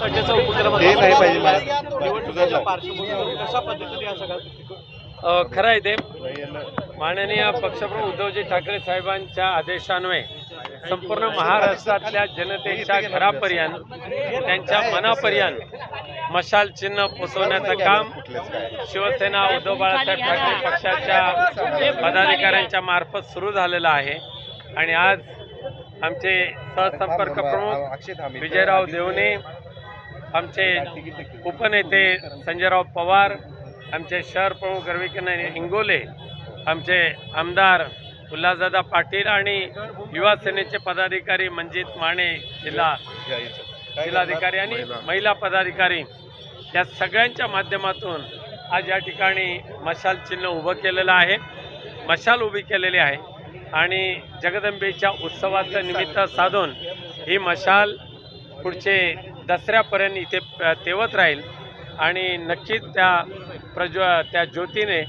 संजयचा उपक्रम ते नाही पाहिजे मला. निवडणुकीच्या तुझं पार्श्वभूमीवर कशा पद्धतीने हा सगळा अ, खरं आहे ते. माननीय पक्षप्रमुख उद्धवजी ठाकरे साहेबांच्या आदेशान्वये संपूर्ण महाराष्ट्रातल्या जनतेच्या घरापर्यंत त्यांच्या मनापर्यंत मशाल चिन्ह पोचवण्याचं काम शिवसेना उद्धव बाळासाहेब ठाकरे पक्षाच्या पदाधिकाऱ्यांच्या मार्फत सुरू झालेलं आहे. आणि आज आमचे सहसंपर्क प्रमुख विजयराव देवणे आमचे उपनेते संजयराव पवार आमचे शहर प्रमुख रविकिरण हिंगोले आमचे आमदार उल्हासदादा पाटील आणि युवा सेनेचे पदाधिकारी मंजित माने जिल्हा जिल्हाधिकारी आणि महिला पदाधिकारी या सगळ्यांच्या माध्यमातून आज या ठिकाणी मशाल चिन्ह उभं केलेलं आहे. मशाल उभी केलेली आहे आणि जगदंबेच्या उत्सवाचं निमित्त साधून ही मशाल पुढचे दसऱ्यापर्यंत इथे तेवत राहील. आणि नक्कीच त्या प्रज्व त्या ज्योतीने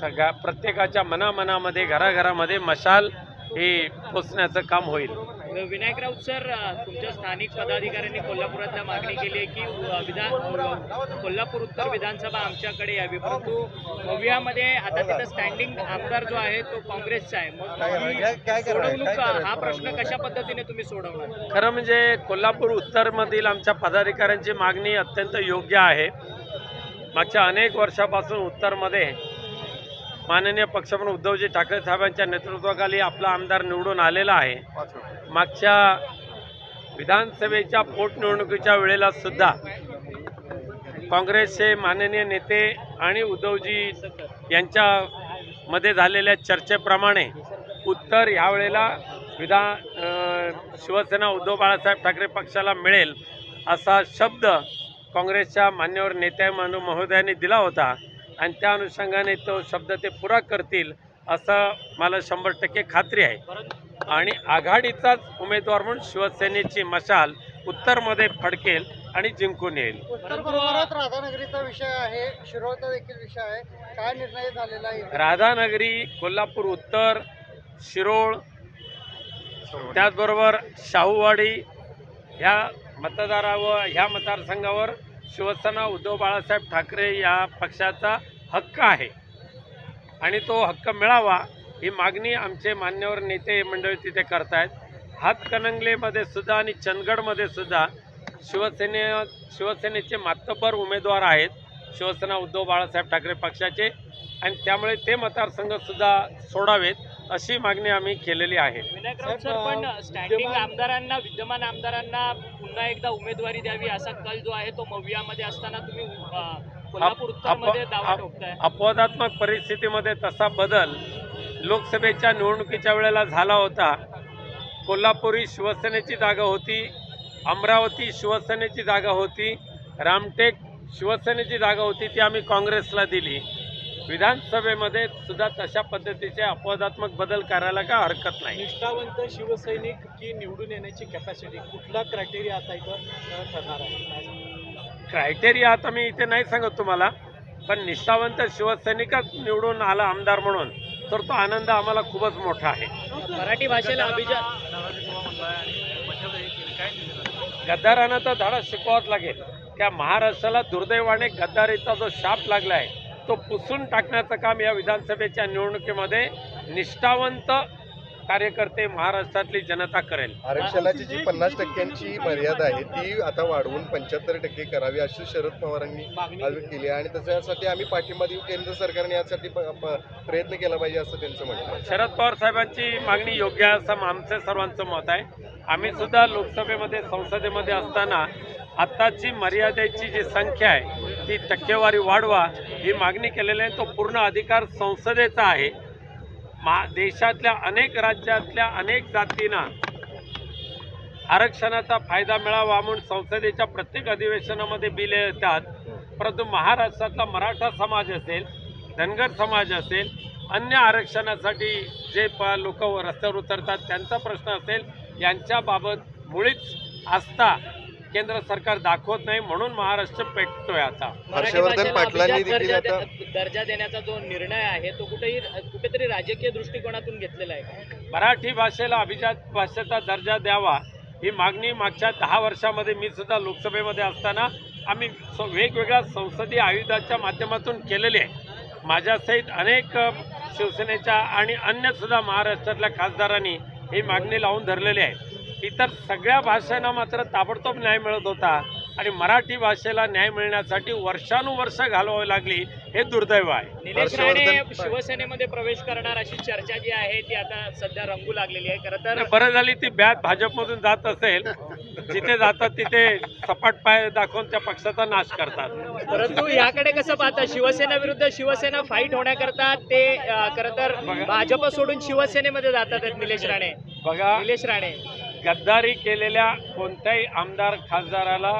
सगळ्या प्रत्येकाच्या मनामनामध्ये घराघरामध्ये मशाल ही पोचण्याचं काम होईल. विनायक राऊत सर तुमच्या स्थानिक पदाधिकाऱ्यांनी कोल्हापुरातल्या मागणी केली आहे की विधान कोल्हापूर उत्तर विधानसभा आमच्याकडे यावी. परंतु भव्यामध्ये आता तिथं स्टँडिंग आमदार जो आहे तो काँग्रेसचा आहे. मग ही सोडवणूक हा प्रश्न कशा पद्धतीने तुम्ही सोडवणार? खरं म्हणजे कोल्हापूर उत्तरमधील आमच्या पदाधिकाऱ्यांची मागणी अत्यंत योग्य आहे. मागच्या अनेक वर्षापासून उत्तरमध्ये माननीय पक्षप्रमुख उद्धवजी ठाकरे साहेबांच्या नेतृत्वाखाली आपला आमदार निवडून आलेला आहे. मागच्या विधानसभेच्या पोटनिवडणुकीच्या वेळेला सुद्धा काँग्रेसचे माननीय नेते आणि उद्धवजी यांच्यामध्ये झालेल्या चर्चेप्रमाणे उत्तर यावेळेला विधान शिवसेना उद्धव बाळासाहेब ठाकरे पक्षाला मिळेल असा शब्द काँग्रेसच्या मान्यवर नेत्या मनु महोदयांनी दिला होता आणि त्या अनुषंगाने तो शब्द ते पुरा करतील असं मला शंभर टक्के खात्री आहे. आणि आघाडीचाच उमेदवार म्हणून शिवसेनेची मशाल उत्तरमध्ये फडकेल आणि जिंकून येईल. राधानगरीचा विषय आहे शिरोळचा देखील विषय आहे. काय निर्णय झालेला आहे? राधानगरी कोल्हापूर उत्तर शिरोळ त्याचबरोबर शाहूवाडी ह्या मतदारावर ह्या मतदारसंघावर शिवसेना उद्धव बाळासाहेब ठाकरे या पक्षाचा हक्क आहे. आणि तो हक्क मिळावा ही मागणी आमचे मान्यवर नेते मंडळी तिथे करतायत. हातकणंगलेमध्ये सुद्धा आणि चंदगडमध्ये सुद्धा शिवसेने शिवसेनेचे मातब्बर उमेदवार आहेत. शिवसेना उद्धव बाळासाहेब ठाकरे पक्षाचे. आणि त्यामुळे ते मतदारसंघ सुद्धा सोडावेत अशी मागणी आम्ही केलेली आहे. विनायक राऊत सर पण स्टँडिंग आमदारांना विद्यमान आमदारांना पुन्हा एकदा उमेदवारी द्यावी असा कल जो आहे तो मवियामध्ये असताना तुम्ही कोल्हापूर अपवादात्मक परिस्थितीमध्ये तसा बदल लोकसभेच्या निवडणुकीच्या वेळेला झाला होता. कोल्हापुरी शिवसेनेची जागा होती. अमरावती शिवसेनेची जागा होती. रामटेक शिवसेनेची जागा होती ती आम्ही काँग्रेसला दिली. विधानसभेमध्ये सुद्धा तशा पद्धतीचे अपवादात्मक बदल करायला काय हरकत नाही? निष्ठावंत शिवसैनिक की निवडून येण्याची कॅपॅसिटी कुठला क्रायटेरिया आता इथं अ, ठरणार आहे? क्रायटेरिया आता मी इथे नाही सांगत तुम्हाला पण निष्ठावंत शिवसैनिकच निवडून आला आमदार म्हणून. तर तो आनंद आम्हाला खूपच मोठा आहे. मराठी भाषेला अभिजात गद्दारांना तर धडा शिकवावाच लागेल. त्या महाराष्ट्राला दुर्दैवाने गद्दारीचा जो शाप लागला आहे तो पुसून टाकण्याचं काम या विधानसभेच्या निवडणुकीमध्ये निष्ठावंत कार्यकर्ते महाराष्ट्रातली जनता करेल. आरक्षणाची जी पन्नास टक्क्यांची मर्यादा आहे ती आता वाढवून पंच्याहत्तर टक्के करावी अशी शरद पवारांनी केली आहे. आणि त्याच्यासाठी आम्ही पाठिंबा देऊ केंद्र सरकारने यासाठी प- प- प्रयत्न केला पाहिजे असं त्यांचं म्हणणं आहे. शरद पवार साहेबांची मागणी योग्य आहे असं आमचं सर्वांचं मत आहे. आम्ही सुद्धा लोकसभेमध्ये संसदेमध्ये असताना आत्ताची मर्यादेची जी संख्या आहे ती टक्केवारी वाढवा ही मागणी केलेली आहे. तो पूर्ण अधिकार संसदेचा आहे. मा देशातल्या अनेक राज्यातल्या अनेक जातींना आरक्षणाचा फायदा मिळावा म्हणून संसदेच्या प्रत्येक अधिवेशनामध्ये बिले येतात. परंतु महाराष्ट्रातला मराठा समाज असेल धनगर समाज असेल अन्य आरक्षणासाठी जे प लोक रस्त्यावर उतरतात त्यांचा प्रश्न असेल यांच्याबाबत मुळीच आस्था केंद्र सरकार दाखवत नाही म्हणून महाराष्ट्र पेटतोय आता. हर्षवर्धन पाटलांनी दर्जा देण्याचा जो निर्णय आहे तो कुठेही कुठेतरी राजकीय दृष्टिकोनातून घेतलेला आहे मराठी भाषेला अभिजात भाषेचा दर्जा द्यावा ही मागणी मागच्या दहा वर्षामध्ये मी सुद्धा लोकसभेमध्ये असताना आम्ही स वेगवेगळ्या संसदीय आयुधाच्या माध्यमातून केलेली आहे. माझ्यासहित अनेक शिवसेनेच्या आणि अन्यसुद्धा महाराष्ट्रातल्या खासदारांनी ही मागणी लावून धरलेली आहे. इतर सगळ्या भाषांना मात्र ताबडतोब न्याय मिळत होता. आणि मराठी भाषेला न्याय मिळण्यासाठी वर्षानुवर्ष घालवावी लागली हे दुर्दैव आहे. निलेश राणे शिवसेनेमध्ये प्रवेश करणार अशी चर्चा जी आहे ती आता सध्या रंगू लागलेली आहे. खरं तर बरं झाली ती बॅट भाजपमधून जात असेल जिथे जातात तिथे सपाट पाय दाखवून त्या पक्षाचा नाश करतात. परंतु याकडे कसं पाहता शिवसेना विरुद्ध शिवसेना फाईट होण्याकरता ते खरं तर भाजप सोडून शिवसेनेमध्ये जातात आहेत निलेश राणे. बघा. निलेश राणे. गद्दारी केलेल्या कोणत्याही आमदार खासदाराला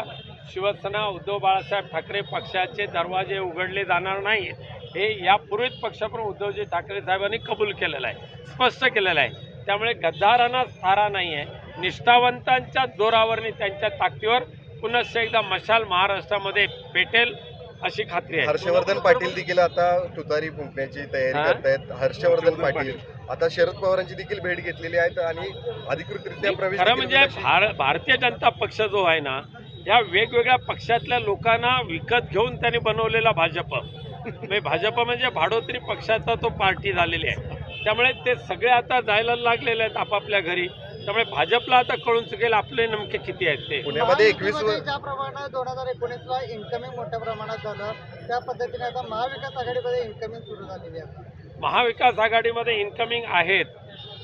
शिवसेना उद्धव बाळासाहेब ठाकरे पक्षाचे दरवाजे उघडले जाणार नाहीत हे यापूर्वीच पक्षप्रमुख उद्धवजी ठाकरे साहेबांनी कबूल केलेलं आहे स्पष्ट केलेलं आहे. त्यामुळे गद्दारांना थारा नाही आहे. निष्ठावंतांच्या जोरावरनी त्यांच्या ताकदीवर पुनश्च एकदा मशाल महाराष्ट्रामध्ये पेटेल अशी खात्री आहे. हर्षवर्धन पाटील देखील आता तुतारी फुंकण्याची तयारी? करतायत. हर्षवर्धन पाटील. आता शरद पवारांची देखील भेट घेतलेली आहेत आणि अधिकृतरित्या प्रवेश खरं म्हणजे भारतीय जनता पक्ष जो आहे ना या वेगवेगळ्या पक्षातल्या लोकांना विकत घेऊन त्यांनी बनवलेला भाजप. म्हणजे भाजप म्हणजे भाडोत्री पक्षाचा तो पार्टी झालेली आहे. त्यामुळे ते सगळे आता जायला लागलेले आहेत आपापल्या घरी. त्यामुळे भाजपला आता कळून चुकेल आपले नेमके किती आहेत ते. पुण्यामध्ये एकवीस ज्या प्रमाणात दोन हजार एकोणीसला इन्कमिंग मोठ्या प्रमाणात झालं त्या पद्धतीने आता महाविकास आघाडीमध्ये इन्कमिंग सुरू झालेली आहे. महाविकास आघाडीमध्ये इन्कमिंग आहेत.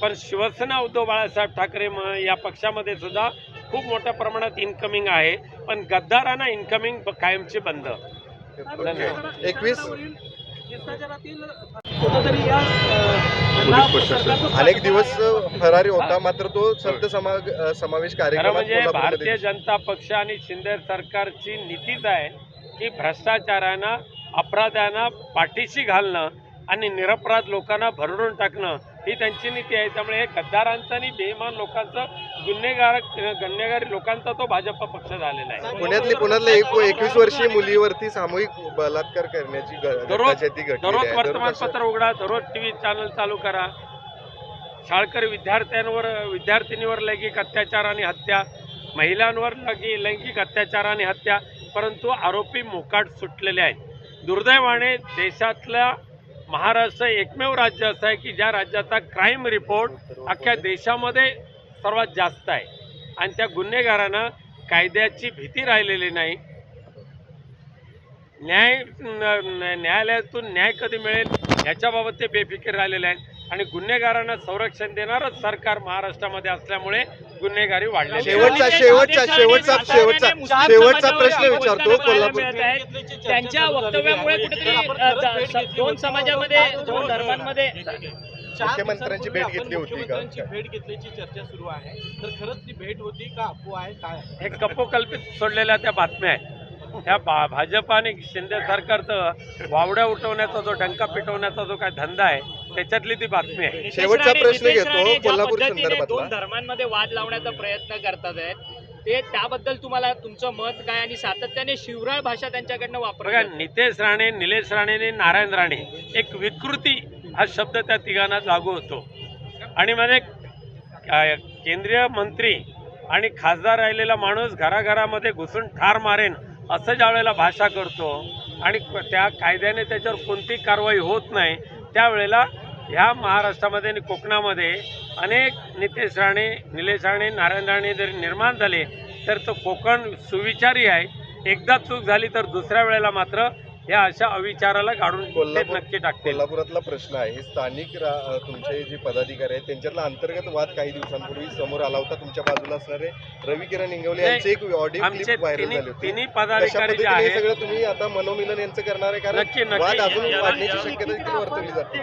पण शिवसेना उद्धव बाळासाहेब ठाकरे या पक्षामध्ये सुद्धा खूप मोठ्या प्रमाणात इन्कमिंग आहे. पण गद्दारांना इन्कमिंग कायमची बंद. एकवीस. अनेक दिवस फरारी होता मात्र तो संत समा समावेश खरं कार्यक्रमात म्हणजे भारतीय जनता पक्ष आणि शिंदे सरकारची नीतीच आहे की भ्रष्टाचारांना अपराध्यांना पाठीशी घालणं आणि निरपराध लोकांना भरडून टाकणं ही त्यांची नीती आहे. त्यामुळे हे गद्दारांचा आणि बेईमान लोकांचं गुन्हेगार गुन्हेगारी लोकांचा तो भाजप पक्ष झालेला आहे. पुण्यातली पुण्यातल्या एक एकवीस वर्षीय मुलीवरती सामूहिक बलात्कार करण्याची दररोज- दररोज वर्तमानपत्र उघडा दररोज टी व्ही चॅनल चालू करा. शाळकरी विद्यार्थ्यांवर विद्यार्थिनीवर लैंगिक अत्याचार आणि हत्या महिलांवर लगी लैंगिक अत्याचार आणि हत्या परंतु आरोपी मोकाट सुटलेले आहेत. दुर्दैवाने देशातल्या महाराष्ट्र एकमेव राज्य असं आहे की ज्या राज्याचा क्राईम रिपोर्ट अख्ख्या देशामध्ये सर्वात जास्त आहे. आणि त्या गुन्हेगारांना कायद्याची भीती राहिलेली नाही. न्याय न्यायालयातून न्याय कधी मिळेल याच्याबाबत ते बेफिकीर राहिलेले आहेत. आणि गुन्हेगारांना संरक्षण देणारच सरकार महाराष्ट्रामध्ये असल्यामुळे गुन्हेगारी वाढलेली आहे. शेवटचा शेवटचा शेवटचा शेवटचा शेवटचा प्रश्न विचारतो कोल्हापूर. त्यांच्या वक्तव्यामुळे कुठेतरी दोन समाजामध्ये दोन धर्मांमध्ये मुख्यमंत्र्यांची भेट घेतली होती का? भेट घेतल्याची चर्चा सुरू आहे तर खरंच ती भेट होती का अफवा आहे काय? हे कपोकल्पित सोडलेल्या त्या बातम्या आहेत त्या भा भाजप आणि शिंदे सरकारचं वावड्या उठवण्याचा जो डंका पिटवण्याचा जो काय धंदा आहे त्याच्यातली ती बातमी आहे. नितेश शेवटचा राणे- प्रश्न नितेश घेतो कोल्हापूर. दोन धर्मांमध्ये वाद लावण्याचा प्रयत्न करतात आहेत ते त्याबद्दल तुम्हाला तुमचं मत काय आणि सातत्याने शिवराळ भाषा त्यांच्याकडनं बघा वापरतात नितेश राणे निलेश राणे आणि नारायण राणे एक विकृती हा शब्द त्या तिघांना लागू होतो. आणि म्हणजे केंद्रीय मंत्री आणि खासदार राहिलेला माणूस घराघरामध्ये घुसून ठार मारेन असं ज्या वेळेला भाषा करतो आणि त्या कायद्याने त्याच्यावर कोणती कारवाई होत नाही त्यावेळेला ह्या महाराष्ट्रामध्ये आणि कोकणामध्ये अनेक नितेश राणे निलेश राणे नारायण राणे जरी निर्माण झाले तर तो कोकण सुविचारी आहे. एकदा चूक झाली तर दुसऱ्या वेळेला मात्र या अशा अविचाराला गाडून नक्की टाकतील. कोल्हापुरातला प्रश्न आहे. स्थानिक रा- तुमचे जे पदाधिकारी आहेत त्यांच्यातला अंतर्गत वाद काही दिवसांपूर्वी समोर आला होता. तुमच्या बाजूला असणारे रवी किरण इंगवले नाही, यांचे एक ऑडिओ क्लिप व्हायरल झाली होती. तिन्ही पदाधिकारी जे हे आहेत सगळं तुम्ही आता मनोमिलन यांचं करणार आहे नक्की, कारण नक्की. वाद अजून वाढण्याची शक्यता देखील वर्तवली जाते.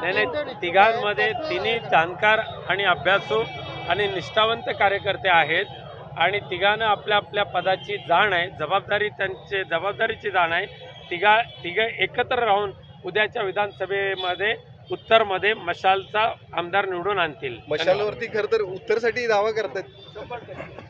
नाही नाही. तिघांमध्ये तिन्ही जाणकार आणि अभ्यासू आणि निष्ठावंत कार्यकर्ते आहेत. आणि तिघांना आपल्या आपल्या पदाची जाण आहे जबाबदारी त्यांचे जबाबदारीची जाण आहे. तिघा तिघं एकत्र राहून उद्याच्या विधानसभेमध्ये उत्तरमध्ये मशालचा आमदार निवडून आणतील. मशालवरती खरं तर उत्तरसाठी दावा करतात